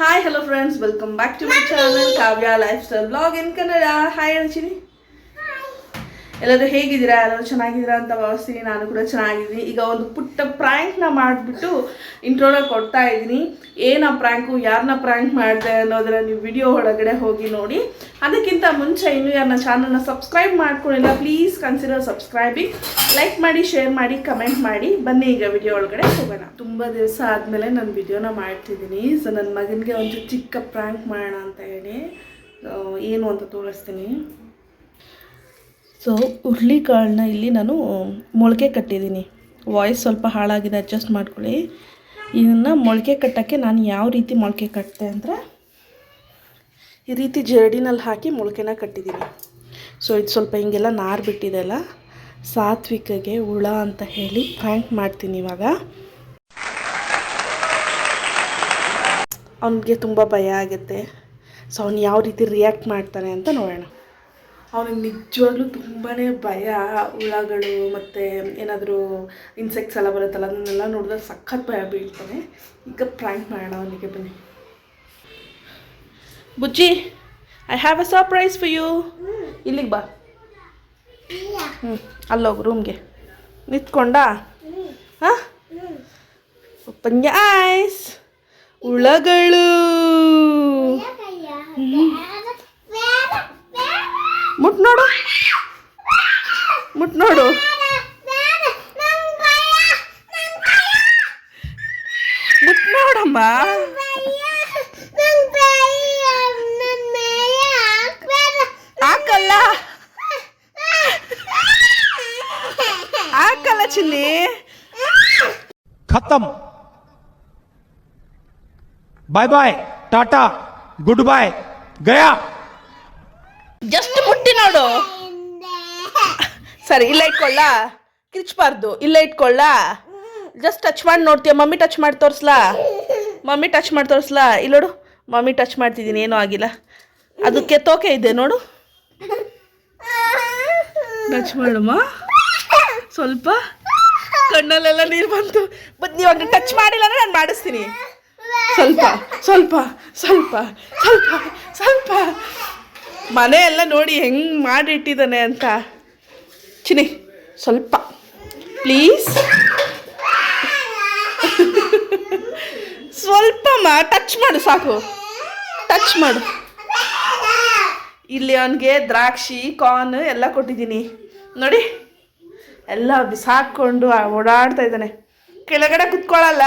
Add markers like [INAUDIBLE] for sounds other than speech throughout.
hi hello friends welcome back to my channel Kavya lifestyle blog in Kannada hi Rachini ಎಲ್ಲರೂ ಹೇಗಿದ್ದೀರಾ? ಎಲ್ಲರೂ ಚೆನ್ನಾಗಿದ್ದೀರಾ ಅಂತ ಭಾವಿಸ್ತೀನಿ. ನಾನು ಕೂಡ ಚೆನ್ನಾಗಿದ್ದೀನಿ. ಈಗ ಒಂದು ಪುಟ್ಟ ಪ್ರ್ಯಾಂಕ್ನ ಮಾಡಿಬಿಟ್ಟು ಇಂಟ್ರೋನ ಕೊಡ್ತಾ ಇದ್ದೀನಿ. ಏನು ಆ ಪ್ರ್ಯಾಂಕು ಯಾರನ್ನ ಪ್ರ್ಯಾಂಕ್ ಮಾಡಿದೆ ಅನ್ನೋದನ್ನ ನೀವು ವಿಡಿಯೋ ಒಳಗಡೆ ಹೋಗಿ ನೋಡಿ. ಅದಕ್ಕಿಂತ ಮುಂಚೆ ಇನ್ನೂ ಯಾರನ್ನ ಚಾನಲ್ನ ಸಬ್ಸ್ಕ್ರೈಬ್ ಮಾಡ್ಕೊಂಡಿಲ್ಲ ಪ್ಲೀಸ್ ಕನ್ಸಿಡರ್ ಸಬ್ಸ್ಕ್ರೈಬಿಂಗ್ ಲೈಕ್ ಮಾಡಿ ಶೇರ್ ಮಾಡಿ ಕಮೆಂಟ್ ಮಾಡಿ. ಬನ್ನಿ ಈಗ ವಿಡಿಯೋ ಒಳಗಡೆ ಹೋಗೋಣ. ತುಂಬ ದಿವಸ ಆದಮೇಲೆ ನಾನು ವಿಡಿಯೋನ ಮಾಡ್ತಿದ್ದೀನಿ. ಸೊ ನನ್ನ ಮಗನಿಗೆ ಒಂದು ಚಿಕ್ಕ ಪ್ರ್ಯಾಂಕ್ ಮಾಡೋಣ ಅಂತ ಹೇಳಿ. ಏನು ಅಂತ ತೋರಿಸ್ತೀನಿ. ಸೊ ಹುರುಳಿಕಾಳನ್ನ ಇಲ್ಲಿ ನಾನು, ಮೊಳಕೆ ಕಟ್ಟಿದ್ದೀನಿ. ವಾಯ್ಸ್ ಸ್ವಲ್ಪ ಹಾಳಾಗಿದೆ ಅಡ್ಜಸ್ಟ್ ಮಾಡ್ಕೊಳ್ಳಿ. ಇದನ್ನು ಮೊಳಕೆ ಕಟ್ಟೋಕ್ಕೆ ನಾನು ಯಾವ ರೀತಿ ಮೊಳಕೆ ಕಟ್ಟಿದೆ ಅಂದರೆ, ಈ ರೀತಿ ಜರಡಿನಲ್ಲಿ ಹಾಕಿ ಮೊಳಕೆನ ಕಟ್ಟಿದ್ದೀನಿ. ಸೊ ಇದು ಸ್ವಲ್ಪ ಹಿಂಗೆಲ್ಲ ನಾರು ಬಿಟ್ಟಿದೆಲ್ಲ ಸಾತ್ವಿಕಗೆ ಹುಳ ಅಂತ ಹೇಳಿ ಪ್ರ್ಯಾಂಕ್ ಮಾಡ್ತೀನಿ ಇವಾಗ. ಅವನಿಗೆ ತುಂಬ ಭಯ ಆಗುತ್ತೆ. ಸೊ ಅವ್ನು ಯಾವ ರೀತಿ ರಿಯಾಕ್ಟ್ ಮಾಡ್ತಾನೆ ಅಂತ ನೋಡೋಣ. ಅವನಿಗೆ ನಿಜವಾಗ್ಲೂ ತುಂಬಾ ಭಯ, ಹುಳಗಳು ಮತ್ತು ಏನಾದರೂ ಇನ್ಸೆಕ್ಟ್ಸ್ ಎಲ್ಲ ಬರುತ್ತಲ್ಲ, ಅದನ್ನೆಲ್ಲ ನೋಡಿದ್ರೆ ಸಖತ್ ಭಯ ಬೀಳ್ತಾನೆ ಈಗ ಪ್ರ್ಯಾಂಕ್ ಮಾಡೋಣ ಅವನಿಗೆ ಬನ್ನಿ. Bujji I have a surprise for you ಇಲ್ಲಿಗೆ ಬಾ. ಹ್ಞೂ ಅಲ್ಲೋಗು ರೂಮ್ಗೆ ನಿಂತ್ಕೊಂಡ? ಹಾಂ? ಪಂಜಾಯ್ಸ್ ಹುಳಗಳು ಮುಟ್ ನೋಡು ಮುಟ್ ನೋಡು ಮುಟ್ ನೋಡಮ್ಮ ಹಾಕಲ್ಲ ಹಾಕಲ್ಲ chilli ಖತಮ್ bye bye tata good boy Gaya just ಮುಟ್ಟಿ ನೋಡು. ಸರಿ ಇಲ್ಲ ಇಟ್ಕೊಳ್ಳ. ಕಿರ್ಚಬಾರ್ದು ಇಲ್ಲ ಇಟ್ಕೊಳ್ಳ. ಜಸ್ಟ್ ಟಚ್ ಮಾಡಿ ನೋಡ್ತೀಯ ಮಮ್ಮಿ ಟಚ್ ಮಾಡಿ ತೋರಿಸ್ಲಾ? ಮಮ್ಮಿ ಟಚ್ ಮಾಡಿ ತೋರಿಸ್ಲಾ? ಇಲ್ಲ ನೋಡು ಮಮ್ಮಿ ಟಚ್ ಮಾಡ್ತಿದ್ದೀನಿ ಏನೂ ಆಗಿಲ್ಲ. ಅದಕ್ಕೆ ತೋಕೆ ಇದೆ ನೋಡು. ಟಚ್ ಮಾಡಮ್ಮ ಸ್ವಲ್ಪ. ಕಣ್ಣಲ್ಲೆಲ್ಲ ನೀರು ಬಂತು. ಬಟ್ ನೀವು ಟಚ್ ಮಾಡಿಲ್ಲ ಅಂದ್ರೆ ನಾನು ಮಾಡಿಸ್ತೀನಿ. ಸ್ವಲ್ಪ ಸ್ವಲ್ಪ ಸ್ವಲ್ಪ ಸ್ವಲ್ಪ ಸ್ವಲ್ಪ. ಮನೆ ಎಲ್ಲ ನೋಡಿ ಹೆಂಗೆ ಮಾಡಿಟ್ಟಿದ್ದಾನೆ ಅಂತ. ಚಿನಿ ಸ್ವಲ್ಪ. ಪ್ಲೀಸ್. ಸ್ವಲ್ಪಮ್ಮ ಟಚ್ ಮಾಡು, ಸಾಕು. ಟಚ್ ಮಾಡು. ಇಲ್ಲಿ ಅವನಿಗೆ ದ್ರಾಕ್ಷಿ ಕಾರ್ನ್ ಎಲ್ಲ ಕೊಟ್ಟಿದ್ದೀನಿ. ನೋಡಿ. ಎಲ್ಲ ಬಿಸಾಕೊಂಡು ಓಡಾಡ್ತಾ ಇದ್ದಾನೆ. ಕೆಳಗಡೆ ಕುತ್ಕೊಳ್ಳಲ್ಲ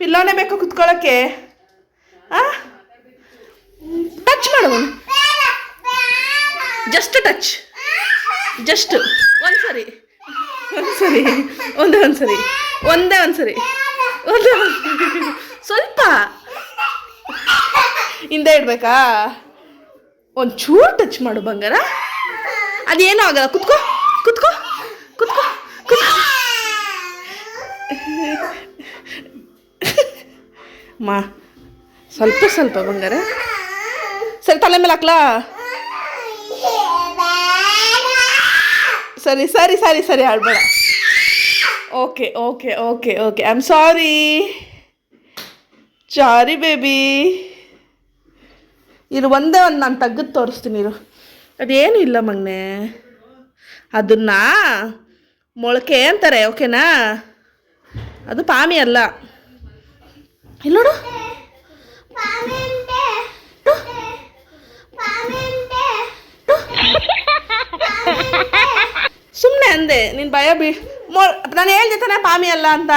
ಪಿಲ್ಲೋನೆ ಬೇಕು ಕುತ್ಕೊಳ್ಳೋಕ್ಕೆ ಟಚ್ ಮಾಡು ಜಸ್ಟ್ ಟಚ್ ಜಸ್ಟ್ ಒಂದ್ಸರಿ ಒಂದ್ಸರಿ ಒಂದೇ ಒಂದ್ಸರಿ ಒಂದೇ ಒಂದ್ಸರಿ ಒಂದೇ ಸ್ವಲ್ಪ. ಹಿಂದೆ ಇಡ್ಬೇಕಾ? ಒಂಚೂರು ಟಚ್ ಮಾಡು ಬಂಗಾರ. ಅದೇನೂ ಆಗಲ್ಲ. ಕುತ್ಕೋ. ಕುತ್ಕೋ ಕುತ್ಕೋ ಮಾ, ಸ್ವಲ್ಪ ಸ್ವಲ್ಪ ಬಂಗಾರ. ಸರಿ, ತಲೆ ಮೇಲೆ ಹಾಕ್ಲಾ? ಸರಿ ಸರಿ ಸರಿ ಸರಿ, ಆಡ್ಬೇಡ. Okay okay okay okay I am sorry sorry baby ಇರು, ಒಂದೇ ಒಂದು ನಾನು ತೆಗೆದು ತೋರಿಸ್ತೀನಿ ಇರು. ಅದೇನು ಇಲ್ಲ ಮಗ್ನೆ. ಅದನ್ನ ಮೊಳಕೆ ಅಂತಾರೆ ಓಕೆನಾ ಅದು ಪಾಮಿ ಅಲ್ಲ. ಇಲ್ಲೋಡು ನೋಡು. ಸುಮ್ಮನೆ ಅಂದೆ, ನೀನು ಭಯ ಬಿ. ನಾನು ಹೇಳ್ದೆ ತಾನೆ ಪಾಮಿ ಅಲ್ಲ ಅಂತ.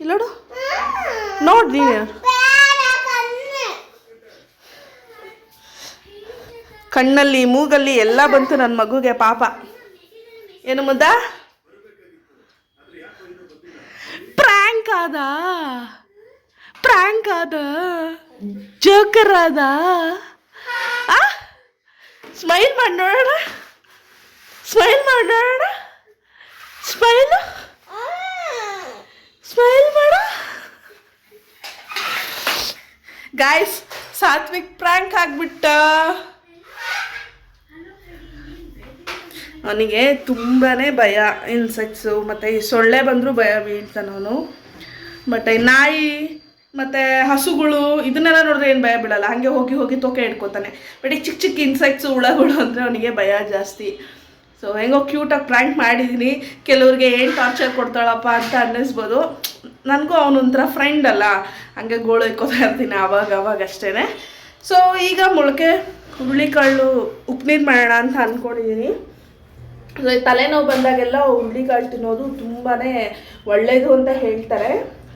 ಇಲ್ಲೋಡು ನೋಡು. ನೋಡಿ ಕಣ್ಣಲ್ಲಿ, ಮೂಗಲ್ಲಿ ಎಲ್ಲ ಬಂತು ನನ್ನ ಮಗುಗೆ ಪಾಪ. ಏನು ಮುದ್ದ? ಪ್ರ್ಯಾಂಕ್ ಆದ? ಪ್ರ್ಯಾಂಕ್ ಆದ? ಜೋಕರ್ ಆದ? ಸ್ಮೈಲ್ ಮಾಡಿ ಸ್ಮೈಲ್ ಮಾಡಿ ನೋಡೋಣ. ಸ್ಮೈಲ್ ಸ್ಮೈಲ್ ಮಾಡ. ಗಾಯ್ಸ್ ಸಾತ್ವಿಕ್ ಪ್ರ್ಯಾಂಕ್ ಆಗ್ಬಿಟ್ಟ. ಅವನಿಗೆ ತುಂಬಾ ಭಯ ಇನ್ಸೆಕ್ಟ್ಸು ಮತ್ತು ಈ ಸೊಳ್ಳೆ ಬಂದರೂ ಭಯ ಬೀಳ್ತಾನೆ ಅವನು. ಬಟ್ ನಾಯಿ, ಮತ್ತು ಹಸುಗಳು, ಇದನ್ನೆಲ್ಲ ನೋಡಿದ್ರೆ ಏನು ಭಯ ಬಿಡಲ್ಲ ಹಾಗೆ ಹೋಗಿ ಹೋಗಿ ತೊಕೆ ಇಟ್ಕೋತಾನೆ. ಬಟ್ ಚಿಕ್ಕ ಚಿಕ್ಕ ಇನ್ಸೆಕ್ಟ್ಸ್ ಹುಳಗಳು ಅಂದರೆ ಅವನಿಗೆ ಭಯ ಜಾಸ್ತಿ. ಸೊ ಹೆಂಗೋ ಕ್ಯೂಟಾಗಿ ಪ್ರ್ಯಾಂಕ್ ಮಾಡಿದ್ದೀನಿ ಕೆಲವ್ರಿಗೆ ಏನು ಟಾರ್ಚರ್ ಕೊಡ್ತಾಳಪ್ಪ ಅಂತ ಅನ್ನಿಸ್ಬೋದು. ನನಗೂ ಅವನೊಂಥರ ಫ್ರೆಂಡ್ ಅಲ್ಲ. ಹಂಗೆ ಗೋಳು ಇಕ್ಕೋತಾ ಇರ್ತೀನಿ ಆವಾಗ ಅವಾಗ ಅಷ್ಟೇ ಸೊ ಈಗ ಮೊಳಕೆ ಹುರುಳಿಕಾಳು ಉಪ್ಪು ಮಾಡೋಣ ಅಂತ ಅಂದ್ಕೊಂಡಿದ್ದೀನಿ ತಲೆನೋವು ಬಂದಾಗೆಲ್ಲ ಹುರುಳಿಕಾಳು ತಿನ್ನೋದು ತುಂಬಾ ಒಳ್ಳೆಯದು ಅಂತ ಹೇಳ್ತಾರೆ.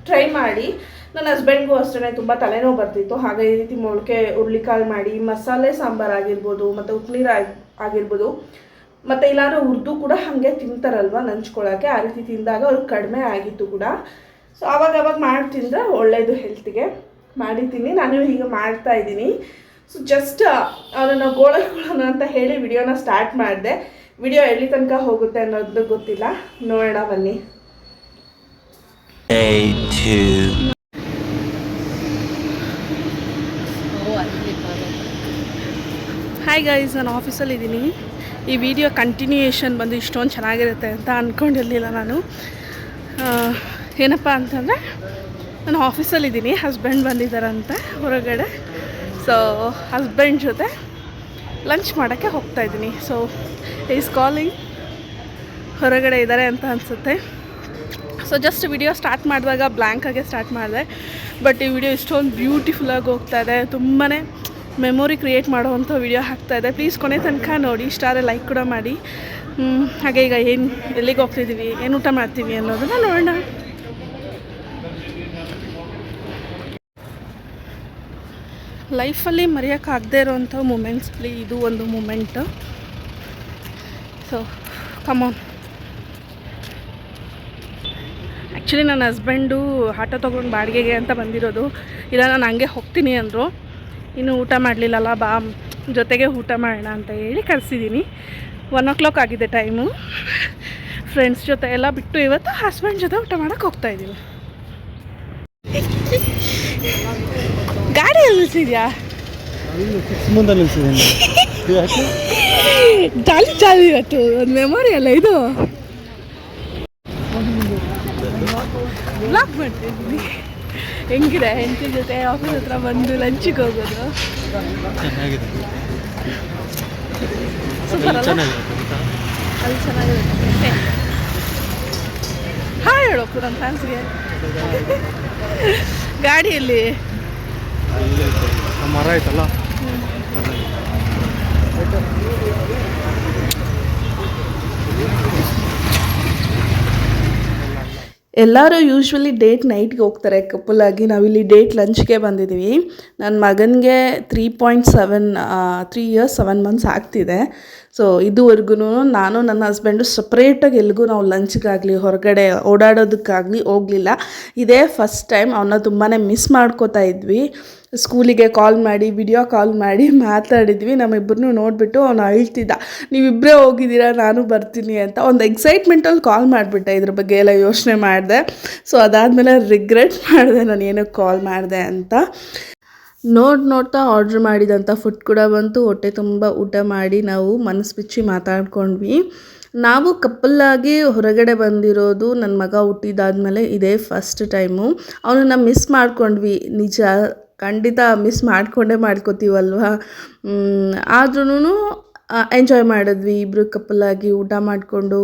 ಟ್ರೈ ಮಾಡಿ. ನನ್ನ ಹಸ್ಬೆಂಡ್ಗೂ ಅಷ್ಟೇ ತುಂಬ ತಲೆನೋವು ಬರ್ತಿತ್ತು. ಹಾಗೆ ಈ ರೀತಿ ಮೊಳಕೆ ಹುರುಳಿಕಾಳು ಮಾಡಿ, ಮಸಾಲೆ ಸಾಂಬಾರು ಆಗಿರ್ಬೋದು, ಮತ್ತು ಉಪ್ಪುನೀರು ಆಗಿರ್ಬೋದು, ಮತ್ತು ಇಲ್ಲಾಂದ್ರೆ ಉರ್ದು ಕೂಡ ಹಾಗೆ ತಿಂತಾರಲ್ವ ನಂಚ್ಕೊಳ್ಳೋಕ್ಕೆ ಆ ರೀತಿ ತಿಂದಾಗ ಅವ್ರಿಗೆ ಕಡಿಮೆ ಆಗಿತ್ತು ಕೂಡ. ಸೊ ಅವಾಗ ಅವಾಗ ಮಾಡಿ ತಿಂದರೆ ಒಳ್ಳೆಯದು ಹೆಲ್ತಿಗೆ ಮಾಡಿದ್ದೀನಿ ನಾನು ಹೀಗೆ ಮಾಡ್ತಾ ಇದ್ದೀನಿ. ಸೊ ಜಸ್ಟ್ ಅವನನ್ನು ಗೋಳಕೊಳ್ಳೋಣ ಅಂತ ಹೇಳಿ ವಿಡಿಯೋನ ಸ್ಟಾರ್ಟ್ ಮಾಡಿದೆ. ವಿಡಿಯೋ ಎಲ್ಲಿ ತನಕ ಹೋಗುತ್ತೆ ಅನ್ನೋದು ಗೊತ್ತಿಲ್ಲ. ನೋಡೋಣ ಬನ್ನಿ. ಹಾಯ್ ಗೈಸ್ ನಾನು ಆಫೀಸಲ್ಲಿ ಇದ್ದೀನಿ. ಈ ವಿಡಿಯೋ ಕಂಟಿನ್ಯೂಯೇಷನ್ ಬಂದು ಇಷ್ಟೊಂದು ಚೆನ್ನಾಗಿರುತ್ತೆ ಅಂತ ಅಂದ್ಕೊಂಡಿರಲಿಲ್ಲ ನಾನು. ಏನಪ್ಪ ಅಂತಂದರೆ, ನಾನು ಆಫೀಸಲ್ಲಿ ಇದ್ದೀನಿ ಹಸ್ಬೆಂಡ್ ಬಂದಿದ್ದಾರಂತೆ ಹೊರಗಡೆ. ಸೊ ಹಸ್ಬೆಂಡ್ ಜೊತೆ ಲಂಚ್ ಮಾಡೋಕ್ಕೆ ಹೋಗ್ತಾ ಇದ್ದೀನಿ. ಸೊ ಈಸ್ ಕಾಲಿಂಗ್ ಹೊರಗಡೆ ಇದ್ದಾರೆ ಅಂತ ಅನಿಸುತ್ತೆ. ಸೊ ಜಸ್ಟ್ ವಿಡಿಯೋ ಸ್ಟಾರ್ಟ್ ಮಾಡಿದಾಗ ಬ್ಲ್ಯಾಂಕಾಗೆ ಸ್ಟಾರ್ಟ್ ಮಾಡಿದೆ. ಬಟ್ ಈ ವಿಡಿಯೋ ಇಷ್ಟೊಂದು ಬ್ಯೂಟಿಫುಲ್ಲಾಗಿ ಹೋಗ್ತಾ ಇದೆ. ತುಂಬಾ ಮೆಮೊರಿ ಕ್ರಿಯೇಟ್ ಮಾಡುವಂಥ ವಿಡಿಯೋ ಹಾಕ್ತಾ ಇದೆ. ಪ್ಲೀಸ್ ಕೊನೆ ತನಕ ನೋಡಿ ಇಷ್ಟಾರೆ ಲೈಕ್ ಕೂಡ ಮಾಡಿ. ಹಾಗೆ ಈಗ ಏನು, ಎಲ್ಲಿಗೆ ಹೋಗ್ತಿದ್ದೀವಿ ಏನು ಊಟ ಮಾಡ್ತೀವಿ ಅನ್ನೋದನ್ನು ನೋಡೋಣ. ಲೈಫಲ್ಲಿ ಮರೆಯೋಕ್ಕಾಗದೇ ಇರೋವಂಥ ಮೂಮೆಂಟ್ಸಲ್ಲಿ ಇದು ಒಂದು moment so come on actually ನನ್ನ ಹಸ್ಬೆಂಡು ಆಟೋ ತೊಗೊಂಡು ಬಾಡಿಗೆಗೆ ಅಂತ ಬಂದಿರೋದು. ಇಲ್ಲ ನಾನು ಹಂಗೆ ಹೋಗ್ತೀನಿ ಅಂದರು. ಇನ್ನೂ ಊಟ ಮಾಡಲಿಲ್ಲಲ್ಲ ಬಾ ಜೊತೆಗೆ ಊಟ ಮಾಡೋಣ ಅಂತ ಹೇಳಿ ಕಳಿಸಿದ್ದೀನಿ ಒನ್ ಓ ಕ್ಲಾಕ್ ಆಗಿದೆ ಟೈಮು ಫ್ರೆಂಡ್ಸ್ ಜೊತೆ ಎಲ್ಲ ಬಿಟ್ಟು ಇವತ್ತು ಹಸ್ಬೆಂಡ್ ಜೊತೆ ಊಟ ಮಾಡೋಕ್ಕೆ ಹೋಗ್ತಾ ಇದ್ದೀನಿ ಗಾಡಿ ನಿಲ್ಸಿದ್ಯಾ? ಜಾಲಿ ಜಾಲಿ ಇವತ್ತು ಒಂದು ಮೆಮೊರಿ ಅಲ್ಲ ಇದು. ಬ್ಲಾಕ್ ಮಾಡ್ತಿದ್ವಿ. ಹೆಂಗಿದೆ? ಹೆಂಡತಿ ಜೊತೆ ಆಫೀಸ್ ಹತ್ರ ಬಂದು ಲಂಚಿಗೆ ಹೋಗೋದು? ಚೆನ್ನಾಗಿದೆ. ಸೂಪರ್ ಅಲ್ಲ? ಅದು ಅಲ್ಲಿ ಚೆನ್ನಾಗಿರುತ್ತೆ. ಹಾಯ್ ಹೇಳೋಕು ನನ್ನ ಫ್ಯಾನ್ಸ್ಗೆ ಗಾಡಿಯಲ್ಲಿ ಅಲ್ಲಿ ಆಯ್ತಲ್ಲ ಮರ ಐತಲ್ಲ? ಎಲ್ಲರೂ ಯೂಶ್ವಲಿ ಡೇಟ್ ನೈಟ್ಗೆ ಹೋಗ್ತಾರೆ. ಕಪಲ್ ಆಗಿ ನಾವಿಲ್ಲಿ ಡೇಟ್ ಲಂಚ್ಗೆ ಬಂದಿದ್ದೀವಿ ನನ್ನ ಮಗನಿಗೆ three point seven three years seven months ಆಗ್ತಿದೆ. ಸೊ ಇದುವರೆಗೂ ನಾನು ನನ್ನ ಹಸ್ಬೆಂಡು ಸಪ್ರೇಟಾಗಿ ಎಲ್ಲಿಗೂ ನಾವು ಲಂಚ್ಗಾಗಲಿ ಹೊರಗಡೆ ಓಡಾಡೋದಕ್ಕಾಗಲಿ ಹೋಗಲಿಲ್ಲ. ಇದೇ ಫಸ್ಟ್ ಟೈಮ್ ಅವನ್ನ ತುಂಬಾ ಮಿಸ್ ಮಾಡ್ಕೋತಾ ಇದ್ವಿ. ಸ್ಕೂಲಿಗೆ ಕಾಲ್ ಮಾಡಿ ವಿಡಿಯೋ ಕಾಲ್ ಮಾಡಿ ಮಾತಾಡಿದ್ವಿ. ನಮ್ಮಿಬ್ಬರನ್ನೂ ನೋಡಿಬಿಟ್ಟು ಅವನು ಅಳ್ತಿದ್ದ. ನೀವಿಬ್ಬರೇ ಹೋಗಿದ್ದೀರಾ, ನಾನು ಬರ್ತೀನಿ ಅಂತ ಒಂದು ಎಕ್ಸೈಟ್ಮೆಂಟಲ್ಲಿ ಕಾಲ್ ಮಾಡಿಬಿಟ್ಟೆ ಇದ್ರ ಬಗ್ಗೆ ಎಲ್ಲ ಯೋಚನೆ ಮಾಡಿದೆ. ಸೊ ಅದಾದಮೇಲೆ ರಿಗ್ರೆಟ್ ಮಾಡಿದೆ, ನಾನು ಏನಕ್ಕೆ ಕಾಲ್ ಮಾಡಿದೆ ಅಂತ. ನೋಡಿ ನೋಡ್ತಾ ಆರ್ಡ್ರ್ ಮಾಡಿದಂಥ ಫುಡ್ ಕೂಡ ಬಂತು. ಹೊಟ್ಟೆ ತುಂಬ ಊಟ ಮಾಡಿ ನಾವು ಮನಸ್ಸು ಬಿಚ್ಚಿ ಮಾತಾಡ್ಕೊಂಡ್ವಿ. ನಾವು ಕಪ್ಪಲ್ಲಾಗಿ ಹೊರಗಡೆ ಬಂದಿರೋದು ನನ್ನ ಮಗ ಹುಟ್ಟಿದಾದ್ಮೇಲೆ ಇದೇ ಫಸ್ಟ್ ಟೈಮು ಅವನನ್ನು ಮಿಸ್ ಮಾಡ್ಕೊಂಡ್ವಿ. ನಿಜ ಖಂಡಿತ ಮಿಸ್ ಮಾಡಿಕೊಂಡೇ ಮಾಡ್ಕೋತೀವಲ್ವಾ? ಆದ್ರೂ ಎಂಜಾಯ್ ಮಾಡಿದ್ವಿ ಇಬ್ಬರು ಕಪ್ಪಲಾಗಿ ಊಟ ಮಾಡಿಕೊಂಡು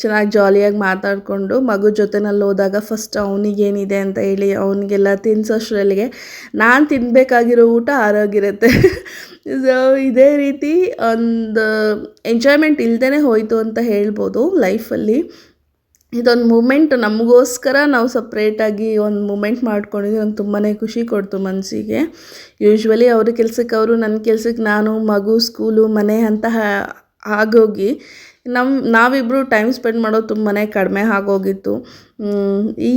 ಚೆನ್ನಾಗಿ ಜಾಲಿಯಾಗಿ ಮಾತಾಡಿಕೊಂಡು, ಮಗು ಜೊತೆನಲ್ಲಿ ಹೋದಾಗ ಫಸ್ಟ್ ಅವನಿಗೇನಿದೆ ಅಂತ ಹೇಳಿ ಅವನಿಗೆಲ್ಲ ತಿನ್ನಿಸೋಷ್ಟ್ರಲ್ಲಿಗೆ ನಾನು ತಿನ್ನಬೇಕಾಗಿರೋ ಊಟ ಆರೋಗಿರುತ್ತೆ. [LAUGHS] ಸೊ ಇದೇ ರೀತಿ ಒಂದು ಎಂಜಾಯ್ಮೆಂಟ್ ಇಲ್ಲದೇ ಹೋಯಿತು ಅಂತ ಹೇಳ್ಬೋದು ಲೈಫಲ್ಲಿ ಇದೊಂದು ಮೂಮೆಂಟ್ ನಮಗೋಸ್ಕರ ನಾವು ಸಪ್ರೇಟಾಗಿ ಒಂದು ಮೂಮೆಂಟ್ ಮಾಡ್ಕೊಂಡಿದ್ದು ನಂಗೆ ತುಂಬಾ ಖುಷಿ ಕೊಡ್ತು ಮನಸ್ಸಿಗೆ ಯೂಶ್ವಲಿ ಅವ್ರ ಕೆಲ್ಸಕ್ಕೆ ಅವರು ನನ್ನ ಕೆಲ್ಸಕ್ಕೆ ನಾನು, ಮಗು ಸ್ಕೂಲು ಮನೆ ಅಂತ ಆಗೋಗಿ ನಮ್ಮ ನಾವಿಬ್ಬರು ಟೈಮ್ ಸ್ಪೆಂಡ್ ಮಾಡೋದು ತುಂಬಾ ಕಡಿಮೆ ಆಗೋಗಿತ್ತು. ಈ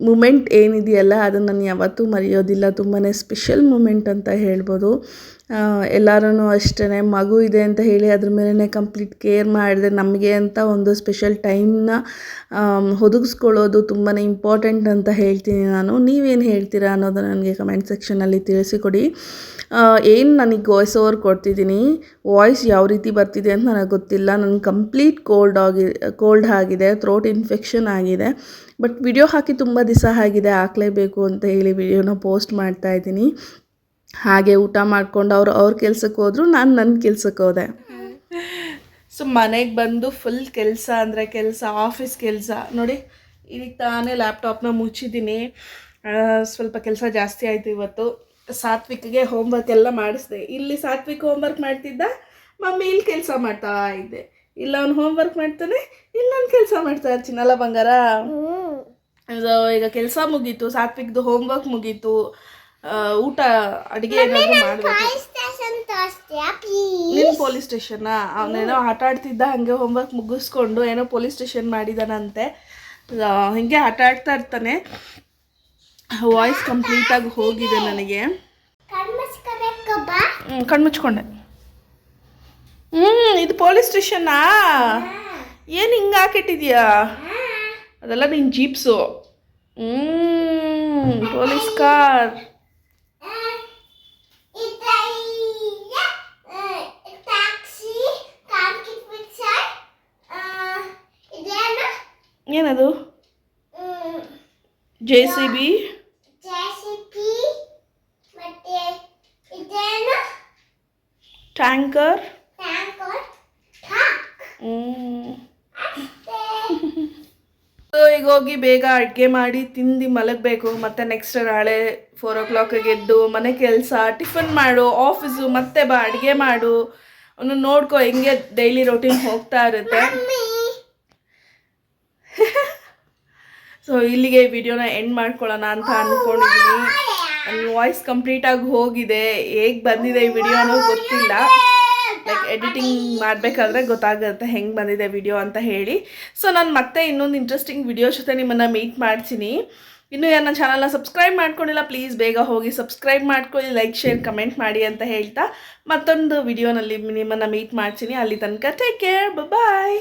ಮೂಮೆಂಟ್ ಏನಿದೆಯಲ್ಲ, ಅದನ್ನು ನಾನು ಯಾವತ್ತೂ ಮರೆಯೋದಿಲ್ಲ. ತುಂಬಾ ಸ್ಪೆಷಲ್ ಮೂಮೆಂಟ್ ಅಂತ ಹೇಳ್ಬೋದು. ಎಲ್ಲರೂ ಅಷ್ಟೇ ಮಗು ಇದೆ ಅಂತ ಹೇಳಿ ಅದ್ರ ಮೇಲೇ ಕಂಪ್ಲೀಟ್ ಕೇರ್ ಮಾಡಿದೆ ನಮಗೆ ಅಂತ ಒಂದು ಸ್ಪೆಷಲ್ ಟೈಮ್ನ ಒದಗಿಸ್ಕೊಳ್ಳೋದು ತುಂಬಾ ಇಂಪಾರ್ಟೆಂಟ್ ಅಂತ ಹೇಳ್ತೀನಿ ನಾನು. ನೀವೇನು ಹೇಳ್ತೀರಾ ಅನ್ನೋದು ನನಗೆ ಕಮೆಂಟ್ ಸೆಕ್ಷನಲ್ಲಿ ತಿಳಿಸಿಕೊಡಿ. ಏನು ನನಗೆ ವಾಯ್ಸ್ ಓವರ್ ಕೊಡ್ತಿದ್ದೀನಿ? ವಾಯ್ಸ್ ಯಾವ ರೀತಿ ಬರ್ತಿದೆ ಅಂತ ನನಗೆ ಗೊತ್ತಿಲ್ಲ. ನನಗೆ ಕಂಪ್ಲೀಟ್ ಕೋಲ್ಡ್ ಆಗಿ ಕೋಲ್ಡ್ ಆಗಿದೆ ಥ್ರೋಟ್ ಇನ್ಫೆಕ್ಷನ್ ಆಗಿದೆ. ಬಟ್ ವಿಡಿಯೋ ಹಾಕಿ ತುಂಬ ದಿವಸ ಆಗಿದೆ, ಹಾಕಲೇಬೇಕು ಅಂತ ಹೇಳಿ ವಿಡಿಯೋನ ಪೋಸ್ಟ್ ಮಾಡ್ತಾ ಇದ್ದೀನಿ. ಹಾಗೆ ಊಟ ಮಾಡ್ಕೊಂಡು ಅವ್ರು ಅವ್ರ ಕೆಲ್ಸಕ್ಕೆ ಹೋದ್ರು ನಾನು ನನ್ನ ಕೆಲ್ಸಕ್ಕೆ ಹೋದೆ. ಸೊ ಮನೆಗೆ ಬಂದು ಫುಲ್ ಕೆಲಸ ಅಂದರೆ ಕೆಲಸ ಆಫೀಸ್ ಕೆಲಸ. ನೋಡಿ ಈಗ ತಾನೇ ಲ್ಯಾಪ್ಟಾಪ್ನ ಮುಚ್ಚಿದ್ದೀನಿ. ಸ್ವಲ್ಪ ಕೆಲಸ ಜಾಸ್ತಿ ಆಯಿತು ಇವತ್ತು. ಸಾತ್ವಿಕ್ಗೆ ಹೋಮ್ವರ್ಕ್ ಎಲ್ಲ ಮಾಡಿಸಿದೆ. ಇಲ್ಲಿ ಸಾತ್ವಿಕ್ ಹೋಮ್ವರ್ಕ್ ಮಾಡ್ತಿದ್ದ ಮಮ್ಮಿ ಇಲ್ಲಿ ಕೆಲಸ ಮಾಡ್ತಾ ಇದ್ದೆ. ಇಲ್ಲ ಅವ್ನು ಹೋಮ್ವರ್ಕ್ ಮಾಡ್ತಾನೆ ಇಲ್ಲ ನಾನು ಕೆಲಸ ಮಾಡ್ತಾ ಇರ್ತೀನಲ್ಲ ಬಂಗಾರ? ಇದು ಈಗ ಕೆಲಸ ಮುಗೀತು ಸಾತ್ವಿಕ್ದು ಹೋಮ್ವರ್ಕ್ ಮುಗೀತು. ಊಟ ಅಡಿಗೆ ನಿನ್ನ ಪೊಲೀಸ್ ಸ್ಟೇಷನ್ ಅವನೇನೋ ಆಟ ಆಡ್ತಿದ್ದ ಹಾಗೆ ಹೋಮ್ವರ್ಕ್ ಮುಗಿಸ್ಕೊಂಡು ಏನೋ ಪೊಲೀಸ್ ಸ್ಟೇಷನ್ ಮಾಡಿದಾನಂತೆ. ಹಿಂಗೆ ಆಟ ಆಡ್ತಾ ಇರ್ತಾನೆ. ವಾಯ್ಸ್ ಕಂಪ್ಲೀಟಾಗಿ ಹೋಗಿದೆ ನನಗೆ. ಹ್ಮ್, ಕಣ್ಮುಚ್ಕೊಂಡೆ ಹ್ಞೂ ಇದು ಪೊಲೀಸ್ ಸ್ಟೇಷನ್ನಾ ಏನು ಹಿಂಗೆ ಹಾಕಿಟ್ಟಿದ್ಯಾ? ಅದೆಲ್ಲ ನಿನ್ನ ಜೀಪ್ಸು ಹ್ಞೂ ಪೊಲೀಸ್ ಕಾರ್ ಏನದು? ಜೆ ಸಿ ಬಿ ಟ್ಯಾಂಕರ್ ಈಗ ಹೋಗಿ ಬೇಗ ಅಡುಗೆ ಮಾಡಿ ತಿಂದು ಮಲಗಬೇಕು. ಮತ್ತೆ ನೆಕ್ಸ್ಟ್ ನಾಳೆ ಫೋರ್ ಓ ಕ್ಲಾಕಿಗೆ ಎದ್ದು ಮನೆ ಕೆಲಸ, ಟಿಫನ್ ಮಾಡು ಆಫೀಸು ಮತ್ತೆ ಬಾ, ಅಡುಗೆ ಮಾಡು. ಅವನು ನೋಡ್ಕೊ, ಹೆಂಗೆ ಡೈಲಿ ರೊಟೀನ್ ಹೋಗ್ತಾ ಇರುತ್ತೆ. [LAUGHS] ಸೊ ಇಲ್ಲಿಗೆ ವಿಡಿಯೋನ ಎಂಡ್ ಮಾಡ್ಕೊಳ್ಳೋಣ ಅಂತ ಅಂದ್ಕೊಂಡಿದ್ದೀನಿ ನನ್ನ ವಾಯ್ಸ್ ಕಂಪ್ಲೀಟಾಗಿ ಹೋಗಿದೆ. ಹೇಗೆ ಬಂದಿದೆ ಈ ವಿಡಿಯೋ ಅನ್ನೋದು ಗೊತ್ತಿಲ್ಲ. ಲೈಕ್ ಎಡಿಟಿಂಗ್ ಮಾಡಬೇಕಾದ್ರೆ ಗೊತ್ತಾಗುತ್ತೆ ಹೆಂಗೆ ಬಂದಿದೆ ವಿಡಿಯೋ ಅಂತ ಹೇಳಿ. ಸೊ ನಾನು ಮತ್ತೆ ಇನ್ನೊಂದು ಇಂಟ್ರೆಸ್ಟಿಂಗ್ ವಿಡಿಯೋ ಜೊತೆ ನಿಮ್ಮನ್ನು ಮೀಟ್ ಮಾಡ್ತೀನಿ. ಇನ್ನೂ ಯಾರು ನನ್ನ ಚಾನಲ್ನ ಸಬ್ಸ್ಕ್ರೈಬ್ ಮಾಡ್ಕೊಂಡಿಲ್ಲ ಪ್ಲೀಸ್ ಬೇಗ ಹೋಗಿ ಸಬ್ಸ್ಕ್ರೈಬ್ ಮಾಡ್ಕೊಳ್ಳಿ ಲೈಕ್ ಶೇರ್ ಕಮೆಂಟ್ ಮಾಡಿ ಅಂತ ಹೇಳ್ತಾ ಮತ್ತೊಂದು ವಿಡಿಯೋನಲ್ಲಿ ನಿಮ್ಮನ್ನು ಮೀಟ್ ಮಾಡ್ತೀನಿ. ಅಲ್ಲಿ ತನಕ ಟೇಕ್ ಕೇರ್ ಬಾಯ್